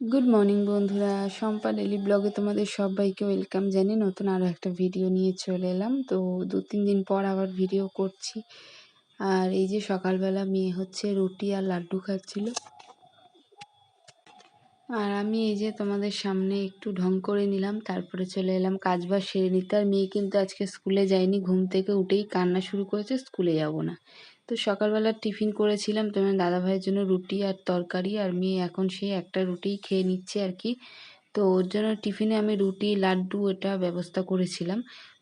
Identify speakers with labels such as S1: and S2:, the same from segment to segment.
S1: Good morning বন্ধুরা। Shampa daily ব্লগে তোমাদের সবাইকে ওয়েলকাম জানিয়ে নতুন আরও একটা ভিডিও নিয়ে চলে এলাম। তো দু তিন দিন পর আবার ভিডিও করছি। আর এই যে সকালবেলা মেয়ে হচ্ছে রুটি আর লাড্ডু খাচ্ছিল। আর আমি এই যে তোমাদের সামনে একটু ঢং করে নিলাম, তারপরে চলে এলাম কাজ বাজ সেরে নিতে। আর মেয়ে কিন্তু আজকে স্কুলে যায়নি, ঘুম থেকে উঠেই কান্না শুরু করেছে, স্কুলে যাব না। তো সকালবেলা টিফিন করেছিলাম তোমার দাদাভাইয়ের জন্য রুটি আর তরকারি আর মেয়ে এখন সে একটা রুটিই খেয়ে নিচ্ছে আর কি। তো ওর জন্য টিফিনে আমি রুটি, লাড্ডু এটা ব্যবস্থা করেছিলাম।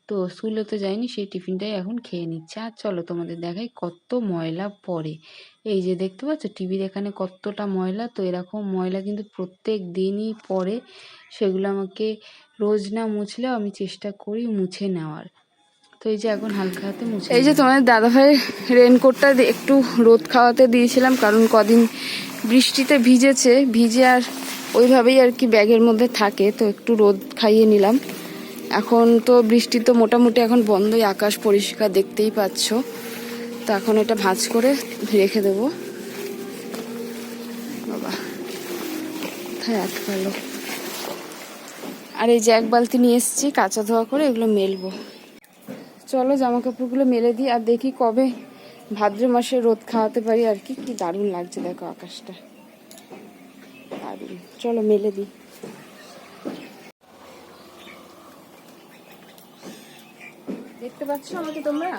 S1: তো স্কুলে তো যায়নি, সেই টিফিনটাই এখন খেয়ে নিচ্ছে। আর চলো তোমাদের দেখাই কত ময়লা পড়ে। এই যে দেখতে পাচ্ছ, টিভির এখানে কতটা ময়লা, তো এরকম ময়লা কিন্তু প্রত্যেক দিনই পড়ে। সেগুলো আমাকে রোজ না মুছলেও আমি চেষ্টা করি মুছে নেওয়ার। তো এই যে এখন হালকা হাতে মুছে এই যে তোমাদের দাদাভাই রেনকোটটা একটু রোদ খাওয়াতে দিয়েছিলাম কারণ কদিন বৃষ্টিতে ভিজেছে ভিজে আর ওইভাবেই আর কি ব্যাগের মধ্যে থাকে তো একটু রোদ খাইয়ে নিলাম। এখন তো বৃষ্টি তো মোটামুটি এখন বন্ধই আকাশ পরিষ্কার দেখতেই পাচ্ছ। তো এখন এটা ভাঁজ করে রেখে দেব। বাবা কোথায় আটকালো? আর এই যে এক বালতি নিয়ে এসেছি কাঁচা ধোয়া করে এগুলো মেলবো। চলো জামা কাপড়গুলো মেলে দিই আর দেখি কবে ভাদ্র মাসে রোদ খাওয়াতে পারি আর কি। কি দারুণ লাগছে দেখো আকাশটা। দারুণ। চলো মেলে দিই। দেখতে পাচ্ছ আমাকে তোমরা?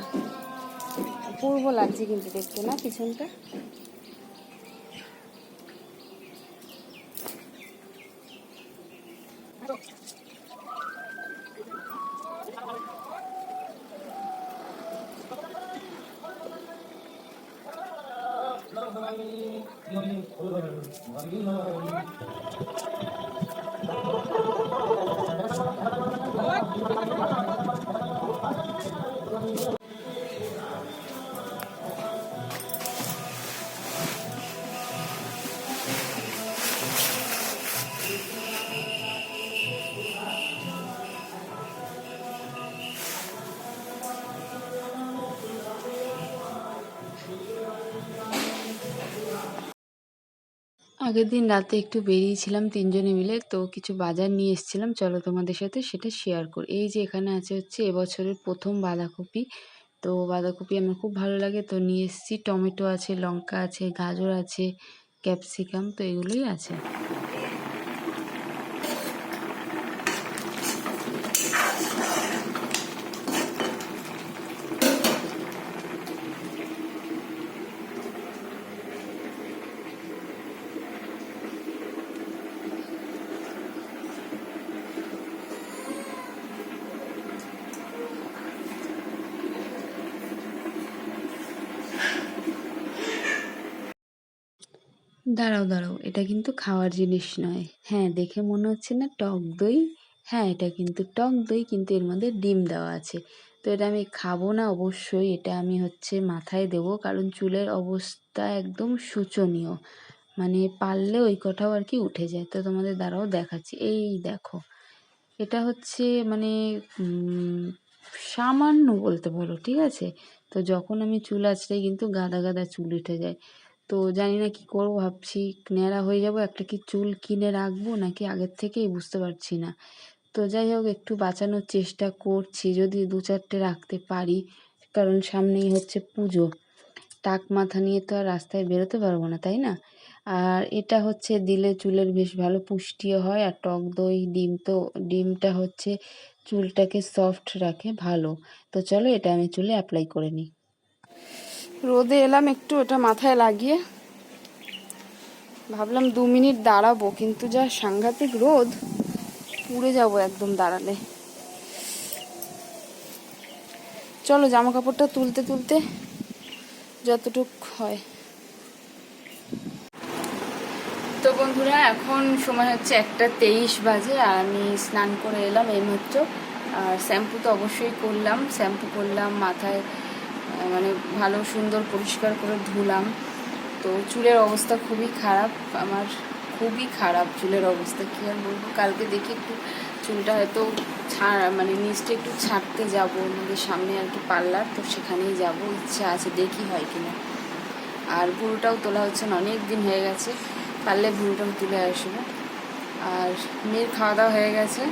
S1: পূর্ব লাগছে কিন্তু দেখতে, না পিছনটা? আগের দিন রাতে একটু বেরিয়েছিলাম তিনজনে মিলে, তো কিছু বাজার নিয়ে এসেছিলাম। চলো তোমাদের সাথে সেটা শেয়ার করি। এই যে এখানে আছে হচ্ছে এবছরের প্রথম বাঁধাকপি। তো বাঁধাকপি আমার খুব ভালো লাগে, তো নিয়ে এসেছি। টমেটো আছে, লঙ্কা আছে, গাজর আছে, ক্যাপসিকাম, তো এগুলোই আছে। দাঁড়াও দাঁড়াও, এটা কিন্তু খাওয়ার জিনিস নয়। হ্যাঁ দেখে মনে হচ্ছে না টক দই? হ্যাঁ এটা কিন্তু টক দই, কিন্তু এর মধ্যে ডিম দেওয়া আছে। তো এটা আমি খাব না অবশ্যই, এটা আমি হচ্ছে মাথায় দেবো, কারণ চুলের অবস্থা একদম শোচনীয়। মানে পারলে ওই কটাও আর কি উঠে যায়। তো তোমাদের দ্বারাও দেখাচ্ছি। এই দেখো, এটা হচ্ছে মানে সামান্য বলতে পারো, ঠিক আছে? তো যখন আমি চুল আঁচড়াই কিন্তু গাদা গাদা চুল উঠে যায়। তো জানি না কি করব, ভাবছি ন্যাড়া হয়ে যাব, একটা কি চুল কিনে রাখব নাকি আগের থেকেই বুঝতে পারছি না। তো যাই হোক, একটু বাঁচানোর চেষ্টা করছি, যদি দু চারটে রাখতে পারি, কারণ সামনেই হচ্ছে পুজো। টাক মাথা নিয়ে তো আর রাস্তায় বেরোতে পারব না, তাই না? আর এটা হচ্ছে দিলে চুলের বেশ ভালো পুষ্টিও হয়, আর টক দই, ডিম তো, ডিমটা হচ্ছে চুলটাকে সফট রাখে ভালো। তো চলো এটা আমি চুলে অ্যাপ্লাই করে নিই। রোদে এলাম একটু, ওটা মাথায় লাগিয়ে। ভাবলাম দু মিনিট দাঁড়াবো, কিন্তু যা সাংঘাতিক রোদ, পুড়ে যাব একদম দাঁড়ালে। চলো জামা কাপড়টা তুলতে তুলতে যতটুক হয়। তো বন্ধুরা, এখন সময় হচ্ছে একটা তেইশ বাজে, আর আমি স্নান করে এলাম এই এইমাত্র। আর শ্যাম্পু তো অবশ্যই করলাম। শ্যাম্পু করলাম, মাথায় মানে ভালো, সুন্দর, পরিষ্কার করে ধুলাম। তো চুলের অবস্থা খুবই খারাপ, আমার খুবই খারাপ চুলের অবস্থা, কী আর বলব? কালকে দেখি একটু চুলটা হয়তো ছাড় মানে নিচটা একটু ছাড়তে যাব, আমাদের সামনে আর কি পার্লার, তো সেখানেই যাব, ইচ্ছা আছে, দেখি হয় কিনা। আর ভুরুটাও তোলা হচ্ছে না, অনেক দিন হয়ে গেছে, পারলে ভুরুটাও তুলে আসব। আর মেয়ের খাওয়া দাওয়া হয়ে গেছে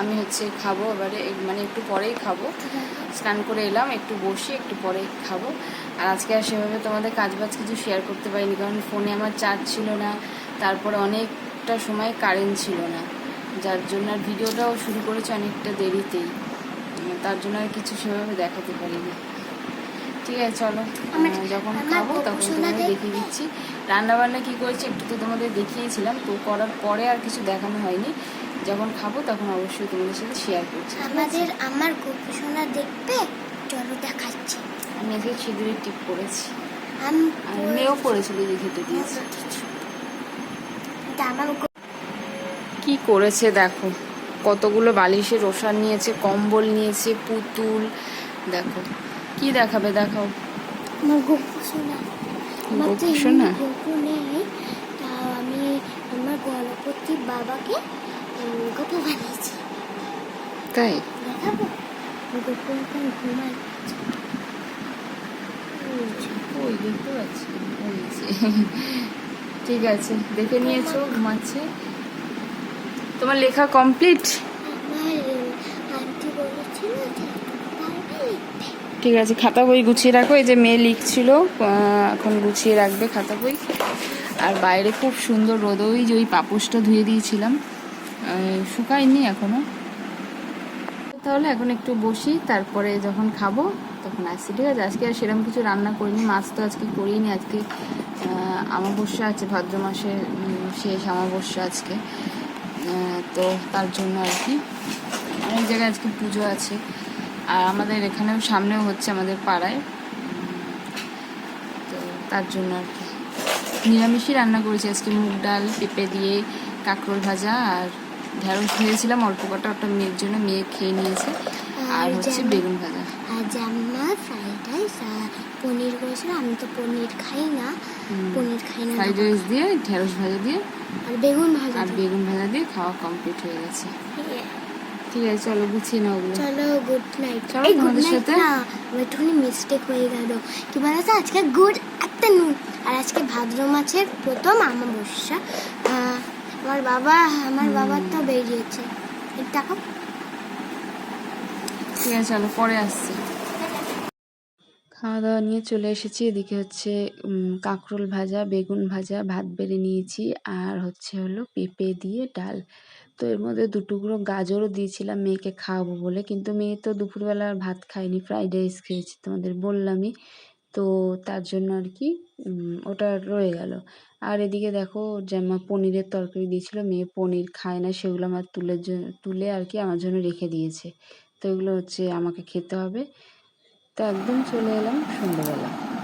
S1: আমি হচ্ছে খাব এবারে মানে একটু পরেই খাব। স্নান করে এলাম একটু বসি একটু পরে খাব। আর আজকে আর সেভাবে তোমাদের কাজ বাজ কিছু শেয়ার করতে পারিনি কারণ ফোনে আমার চার্জ ছিল না তারপরে অনেকটা সময় কারেন্ট ছিল না। যার জন্য আর ভিডিওটাও শুরু করেছে অনেকটা দেরিতেই। তার জন্য আর কিছু সেভাবে দেখাতে পারিনি। ঠিক আছে চলো যখন খাব তখন তোমাদের দেখিয়ে দিচ্ছি। রান্না বান্না কী করেছি একটু তো তোমাদের দেখিয়েছিলাম তো করার পরে আর কিছু দেখানো হয়নি। যখন খাব তখন অবশ্যই তোমাদের সাথে শেয়ার করছি
S2: আমাদের আমার গবেষণা দেখবে চলো দেখাচ্ছি।
S1: আমি আজকে সিঁদুরের টিপ করেছি
S2: আমি
S1: আর মেয়েও করেছিল যে খেতে দিয়েছি।
S2: আমার
S1: কি করেছে দেখো? কতগুলো বালিশের ওষার নিয়েছে কম্বল নিয়েছে পুতুল দেখো। কি দেখাবে দেখাও।
S2: আমার গপু
S1: গপু সোনা?
S2: গপু নেই আমি আমার গণপতি বাবাকে গপু বানিয়েছি
S1: তাই
S2: দেখাবো গপু এখন ঘুমায়
S1: ওই দেখতে পাচ্ছি ঠিক আছে দেখে নিয়েছো ঘুমাচ্ছে তোমার লেখা কমপ্লিট ঠিক আছে খাতা বই গুছিয়ে রাখো এই যে মেয়ে লিখছিল এখন গুছিয়ে রাখবে খাতা বই আর বাইরে খুব সুন্দর রোদ ওই যে ওই পাপোশটা ধুয়ে দিয়েছিলাম শুকায়নি এখনও। তাহলে এখন একটু বসি, তারপরে যখন খাব তখন আসছি, ঠিক আছে? আজকে আর সেরকম কিছু রান্না করিনি, মাছ তো আজকে করিনি, আজকে আমাবস্যা আছে, ভাদ্র মাসে শেষ আমাবস্যা আজকে। তো তার জন্য আর কি। অনেক জায়গায় আজকে পুজো আছে। আর আমাদের এখানেও সামনেও হচ্ছে আমাদের পাড়ায়। তো তার জন্য আর কি। নিরামিষই রান্না করেছি, আজকে মুগ ডাল, পেঁপে দিয়ে কাঁকরোল ভাজা আর ঢেঁড়স ভেজেছিলাম অল্প কটা ওটা মেয়ের জন্য মেয়ে খেয়ে নিয়েছে। আর হচ্ছে বেগুন ভাজা।
S2: আজ আমার ফ্রাইড রাইস আর পনির করেছিল আমি তো পনির খাই না। পনির খাই না
S1: ফ্রাইড রাইস দিয়ে ঢেঁড়স ভাজা দিয়ে
S2: আর বেগুন ভাজা
S1: আর বেগুন ভাজা দিয়ে খাওয়া কমপ্লিট হয়ে গেছে. ঠিক আছে চলো গুছিয়ে নাও
S2: চলো গুড নাইট
S1: চলো,
S2: গুড নাইট না একটুখানি মিস্টেক হয়ে গেল। কি বলতো আজকে গুড আফটারনুন আর আজকে ভাদ্র মাসের প্রথম আমাবস্যা। আমার বাবা, আমার বাবার তো বেরিয়েছে।
S1: ঠিক আছে, চলো, পরে আসছি। খাওয়া দাওয়া নিয়ে চলে এসেছি। এদিকে হচ্ছে কাঁকরোল ভাজা, বেগুন ভাজা, ভাত বেড়ে নিয়েছি, আর হচ্ছে হলো পেঁপে দিয়ে ডাল। তো এর মধ্যে দুটুকরো গাজরও দিয়েছিলাম মেয়েকে খাওয়াবো বলে, কিন্তু মেয়ে তো দুপুরবেলা ভাত খায়নি, ফ্রাইড রাইস খেয়েছি তোমাদের বললামই। তো তার জন্য আর কি ওটা রয়ে গেল। আর এদিকে দেখো জামা পনিরের তরকারি দিয়েছিল, মেয়ে পনির খায় না, সেগুলো আমার তুলে তুলে আর কি আমার জন্য রেখে দিয়েছে। তো এগুলো হচ্ছে আমাকে খেতে হবে। তো একদম চলে এলাম সন্ধ্যেবেলা।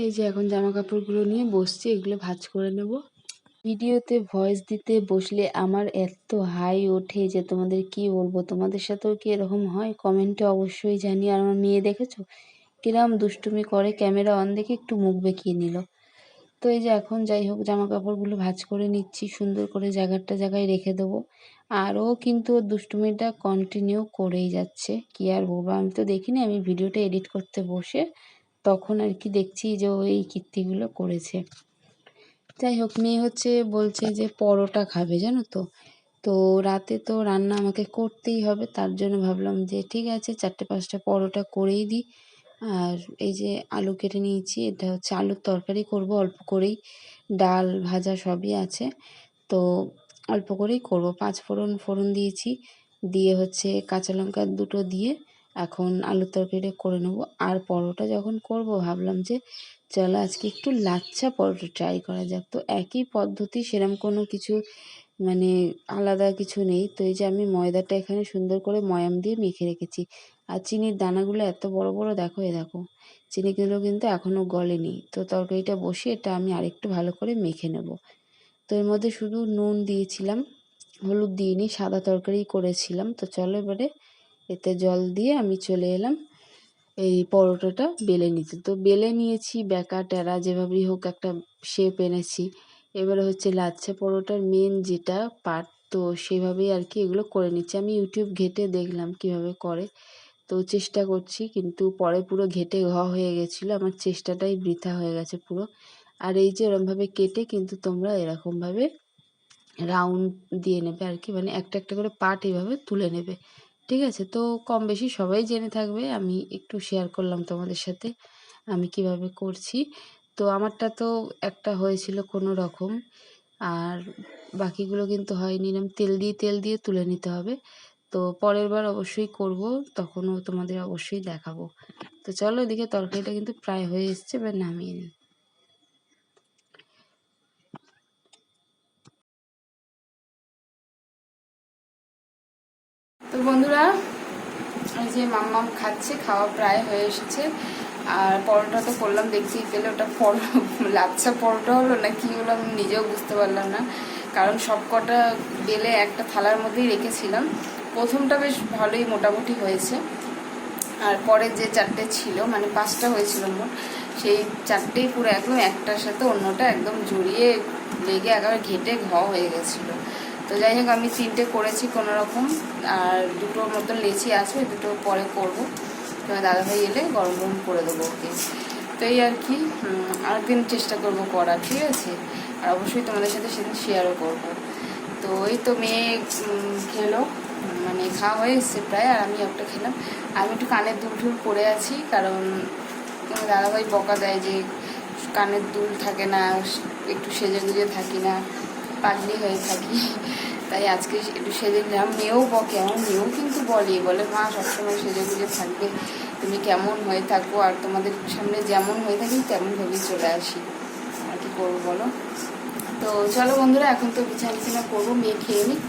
S1: এই যে এখন জামা কাপড়গুলো নিয়ে বসছি, এগুলো ভাঁজ করে নেব। ভিডিওতে ভয়েস দিতে বসলে আমার এত হাই ওঠে যে তোমাদের কি বলব? তোমাদের সাথেও কি এরকম হয়? কমেন্টে অবশ্যই জানি আর আমার মেয়ে দেখেছ? কিরম দুষ্টুমি করে ক্যামেরা অন দেখে একটু মুখ বেঁকিয়ে নিল। তো এই যে এখন যাই হোক জামা কাপড়গুলো ভাঁজ করে নিচ্ছি, সুন্দর করে জায়গাটা জায়গায় রেখে দেবো। আর ও কিন্তু ওর দুষ্টুমিটা কন্টিনিউ করেই যাচ্ছে। কি আর বলব? আমি তো দেখিনি, আমি ভিডিওটা এডিট করতে বসে তখন আর কি দেখছি যে ও এই কীর্তিগুলো করেছে। যাই হোক, মেয়ে হচ্ছে বলছে যে পরোটা খাবে, জানো তো? তো রাতে তো রান্না আমাকে করতেই হবে, তার জন্য ভাবলাম যে ঠিক আছে, চারটে পাঁচটা পরোটা করেই দিই। আর এই যে আলু কেটে নিয়েছি, এটা হচ্ছে আলুর তরকারি করব, অল্প করেই। ডাল ভাজা সবই আছে, তো অল্প করেই করব। পাঁচ ফোড়ন ফোড়ন দিয়েছি, দিয়ে হচ্ছে কাঁচা লঙ্কা দুটো দিয়ে এখন আলুর তরকারিটা করে নেব। আর পরোটা যখন করব, ভাবলাম যে চলো আজকে একটু লাচ্ছা পরোটা ট্রাই করা যাক। তো একই পদ্ধতি, সেরম কোনো কিছু মানে আলাদা কিছু নেই। তো এই যে আমি ময়দাটা এখানে সুন্দর করে ময়াম দিয়ে মেখে রেখেছি। আর চিনির দানাগুলো এত বড় বড়, দেখো এ দেখো চিনিগুলো কিন্তু এখনও গলেনি। তো তরকারিটা বসিয়ে এটা আমি আরেকটু ভালো করে মেখে নেব। তো এর মধ্যে শুধু নুন দিয়েছিলাম, হলুদ দিয়ে দিইনি, সাদা তরকারি করেছিলাম। তো চলো এবারে এতে জল দিয়ে আমি চলে এলাম। এই পরোটাটা বেলে নিতে। তো বেলে নিয়েছি বেকা টেরা, যেভাবেই হোক একটা শেপ এনেছি। এবারে হচ্ছে লাচ্ছা পরোটার মেন যেটা পার্ট তো সেভাবেই আর কি এগুলো করে নিচ্ছি। আমি ইউটিউব ঘেটে দেখলাম কীভাবে করে। তো চেষ্টা করছি, কিন্তু পরে পুরো ঘেটে ঘ হয়ে গেছিল। আমার চেষ্টাটাই বৃথা হয়ে গেছে পুরো। আর এই যে এরমভাবে কেটে কিন্তু তোমরা এরকমভাবে রাউন্ড দিয়ে নেবে আর কি। মানে একটা একটা করে পার্ট এইভাবে তুলে নেবে। ঠিক আছে? তো কম বেশি সবাই জেনে থাকবে, আমি একটু শেয়ার করলাম তোমাদের সাথে, আমি কীভাবে করছি। তো আমারটা তো একটা হয়েছিল কোনো রকম, আর বাকিগুলো কিন্তু হয়নি। এরম তেল দিয়ে তেল দিয়ে তুলে নিতে হবে। তো পরের বার অবশ্যই করব, তখনও তোমাদের অবশ্যই দেখাবো। তো চলো এদিকে তরকারিটা কিন্তু প্রায় হয়ে এসছে, এবার নামিয়ে নিই। তো বন্ধুরা, এই যে মাম্মাম খাচ্ছে, খাওয়া প্রায় হয়ে এসেছে। আর পরোটা তো করলাম দেখতেই পেলে ওটা পর লাচ্ছা পরোটা হলো না কি হলো আমি নিজেও বুঝতে পারলাম না। কারণ সব কটা বেলে একটা থালার মধ্যেই রেখেছিলাম। প্রথমটা বেশ ভালোই মোটামুটি হয়েছে। আর পরে যে চারটে ছিল মানে পাঁচটা হয়েছিল মোট, সেই চারটেই পুরো একদম একটার সাথে অন্যটা একদম জড়িয়ে লেগে একেবারে ঘেটে ঘ হয়ে গেছিল। তো যাই হোক আমি তিনটে করেছি কোনো রকম আর দুটোর মতন লেচি আছে, দুটো পরে করব। তোমার দাদাভাই এলে গরম গরম করে দেবো ওকে। তো এই আর কি আরেকদিন চেষ্টা করব করার, ঠিক আছে? আর অবশ্যই তোমাদের সাথে সেদিন শেয়ারও করব। তো ওই তো মেয়ে খেলো মানে খাওয়া হয়ে এসছে প্রায়, আর আমি একটা খেলাম। আমি একটু কানের দুল টুল পরে আছি, কারণ দাদাভাই বকা দেয় যে কানের দুল থাকে না, একটু সেজে গুজে থাকি না। পাগলি হয়ে থাকি। তাই আজকে একটু সেজে নিলাম মেয়েও বকে আমার মেয়েও কিন্তু বলে বলে মা সবসময় সেজে গুজে থাকবে। তুমি কেমন হয়ে থাকো আর তোমাদের সামনে যেমন হয়ে থাকি তেমনভাবেই চলে আসি। আর কি করব বলো? তো চলো বন্ধুরা এখন তো বিছানা করব মেয়ে খেয়ে নিই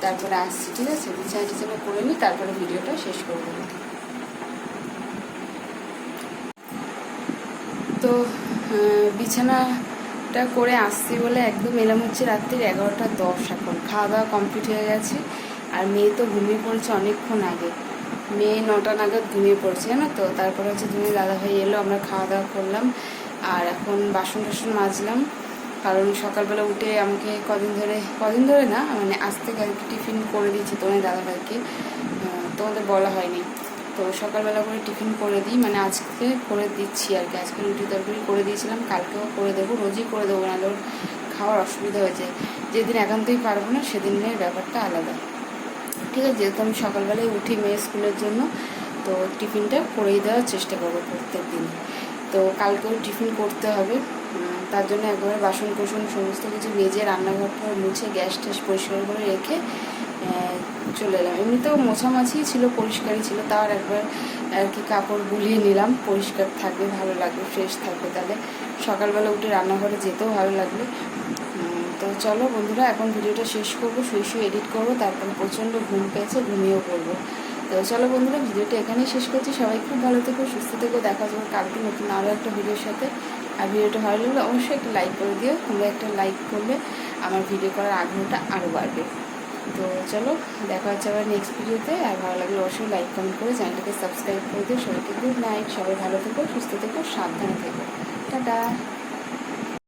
S1: তারপরে আসছি ঠিক আছে? বিছানা করে নিই তারপরে ভিডিওটা শেষ করব। তো আহ, বিছানাটা করে আসছি বলে একদম এলাম হচ্ছে রাত্রির এগারোটা দশ এখন। খাওয়া দাওয়া কমপ্লিট হয়ে গেছে। আর মেয়ে তো ঘুমিয়ে পড়েছে অনেকক্ষণ আগে। মেয়ে নটা নাগাদ ঘুমিয়ে পড়ছে, জানো তো? তারপরে হচ্ছে তুমি দাদাভাই এলো, আমরা খাওয়া দাওয়া করলাম। আর এখন বাসন টাসন মাজলাম। কারণ সকালবেলা উঠে আমাকে কদিন ধরে কদিন ধরে না মানে আজ থেকে টিফিন করে দিয়েছি তোমার দাদাভাইকে তোমাদের বলা হয়নি। তো সকালবেলা করে টিফিন করে দিই মানে আজকে করে দিচ্ছি আর কি। আজকে রুটি তরকারি করে দিয়েছিলাম, কালকেও করে দেবো, রোজই করে দেবো, নাহলে ওর খাওয়ার অসুবিধা হয়েছে যেদিন একান্তই পারব না, সেদিনের ব্যাপারটা আলাদা। ঠিক আছে, যেহেতু আমি সকালবেলায় উঠি মেয়ে স্কুলের জন্য, তো টিফিনটা করেই দেওয়ার চেষ্টা করব প্রত্যেক দিন। তো কালকেও টিফিন করতে হবে তার জন্য একবারে বাসন কোসন সমস্ত কিছু ভেজে রান্নাঘরটা মুছে গ্যাস ট্যাস পরিষ্কার করে রেখে চলে এলাম। এমনিতেও মোছামাছি ছিল, পরিষ্কারই ছিল। তাও আর একবার, আর কি, কাপড় বুলিয়ে নিলাম। পরিষ্কার থাকবে, ভালো লাগবে ফ্রেশ থাকবে তাহলে। সকালবেলা উঠে রান্নাঘরে যেতেও ভালো লাগবে। তো চলো বন্ধুরা, এখন ভিডিওটা শেষ করব, শুয়ে শুয়ে এডিট করব, তারপরে প্রচণ্ড ঘুম পেয়েছে, ঘুমিয়েও পড়ব। তো চলো বন্ধুরা, ভিডিওটা এখানেই শেষ করছি। সবাই খুব ভালো থেকো, সুস্থ থেকো। দেখা যাবে কালকে নতুন আরও একটা ভিডিওর সাথে। আর ভিডিওটা ভালো লাগলে অবশ্যই একটা লাইক করে দিও। তোমরা একটা লাইক করলে আমার ভিডিও করার আগ্রহটা আরও বাড়বে। তো চলো, দেখা হচ্ছে আবার নেক্সট ভিডিওতে আর ভালো লাগলে অবশ্যই লাইক কমেন্ট করে চ্যানেলটাকে সাবস্ক্রাইব করে দিও। সবাইকে গুড নাইট সবাই ভালো থেকো, সুস্থ থেকো, সাবধানে থেকো। টাটা।